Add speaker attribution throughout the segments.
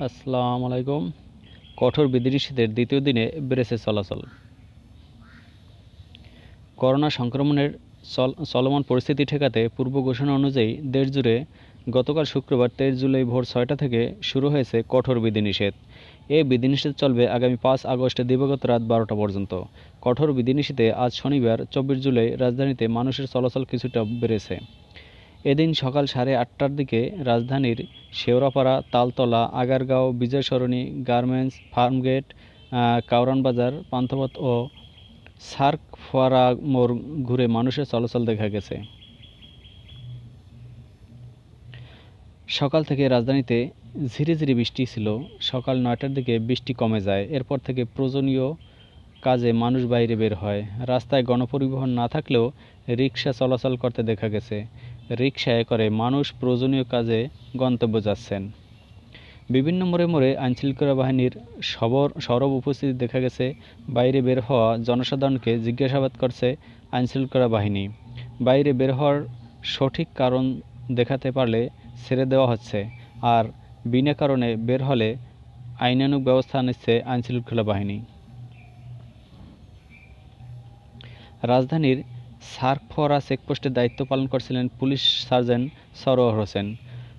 Speaker 1: আসসালামু আলাইকুম। কঠোর বিধিনিষেধের দ্বিতীয় দিনে বেড়েছে চলাচল। করোনা সংক্রমণের চল- চলমান পরিস্থিতি ঠেকাতে পূর্ব ঘোষণা অনুযায়ী দেশজুড়ে গতকাল শুক্রবার তেইশ জুলাই ভোর ছয়টা থেকে শুরু হয়েছে কঠোর বিধিনিষেধ। এই বিধিনিষেধ চলবে আগামী পাঁচ আগস্টে দিবাগত রাত বারোটা পর্যন্ত। কঠোর বিধিনিষেধে আজ শনিবার চব্বিশ জুলাই রাজধানীতে মানুষের চলাচল কিছুটা বেড়েছে। এদিন সকাল সাড়ে আটটার দিকে রাজধানীর শেওড়াপাড়া তালতলা আগারগাঁও বিজয় সরণি গার্মেন্টস ফার্মগেট আহ, কাউরান বাজার পান্থপথ ও সার্ক ফোয়ারা মোড় ঘুরে মানুষের চলাচল দেখা গেছে। সকাল থেকে রাজধানীতে ঝিরিঝিরি বৃষ্টি ছিল। সকাল নয়টার দিকে বৃষ্টি কমে যায়। এরপর থেকে প্রয়োজনীয় কাজে মানুষ বাইরে বের হয়। রাস্তায় গণপরিবহন না থাকলেও রিক্সা চলাচল করতে দেখা গেছে। রিক্সায় করে মানুষ প্রয়োজনীয় কাজে গন্তব্য যাচ্ছেন। বিভিন্ন মোড়ে মোড়ে আইনশৃঙ্খলা বাহিনীর সবর, সরব উপস্থিতি দেখা গেছে। বাইরে বের হওয়া জনসাধারণকে জিজ্ঞাসাবাদ করছে আইনশৃঙ্খলা বাহিনী। বাইরে বের হওয়ার সঠিক কারণ দেখাতে পারলে ছেড়ে দেওয়া হচ্ছে আর বিনা কারণে বের হলে আইনানুগ ব্যবস্থা নিচ্ছে আইনশৃঙ্খলা বাহিনী। রাজধানীর সার্কফরা চেকপোস্টে দায়িত্ব পালন করছিলেন পুলিশ সার্জেন্ট সরোয়ার হোসেন।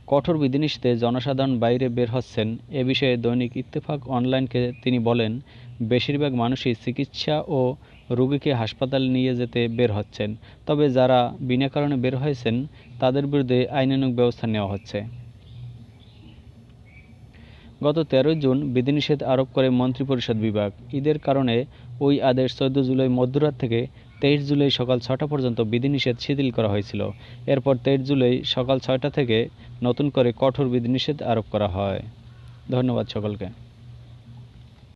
Speaker 1: কঠোর বিধিনিষেধে জনসাধারণ বাইরে বের হচ্ছেন। এ বিষয়ে দৈনিক ইত্তেফাক অনলাইনকে তিনি বলেন, বেশিরভাগ মানুষই চিকিৎসা ও রোগীকে হাসপাতালে নিয়ে যেতে বের হচ্ছেন। তবে যারা বিনা কারণে বের হয়েছেন, তাদের বিরুদ্ধে আইনানুগ ব্যবস্থা নেওয়া হচ্ছে। গত তেরোই জুন বিধিনিষেধ আরোপ করে মন্ত্রিপরিষদ বিভাগ। ঈদের কারণে ওই আদেশ চোদ্দ জুলাই মধ্যরাত থেকে তেইশ জুলাই সকাল ছটা পর্যন্ত বিধিনিষেধ শিথিল করা হয়েছিল। এরপর তেইশ জুলাই সকাল ছয়টা থেকে নতুন করে কঠোর বিধিনিষেধ আরোপ করা হয়। ধন্যবাদ সকলকে।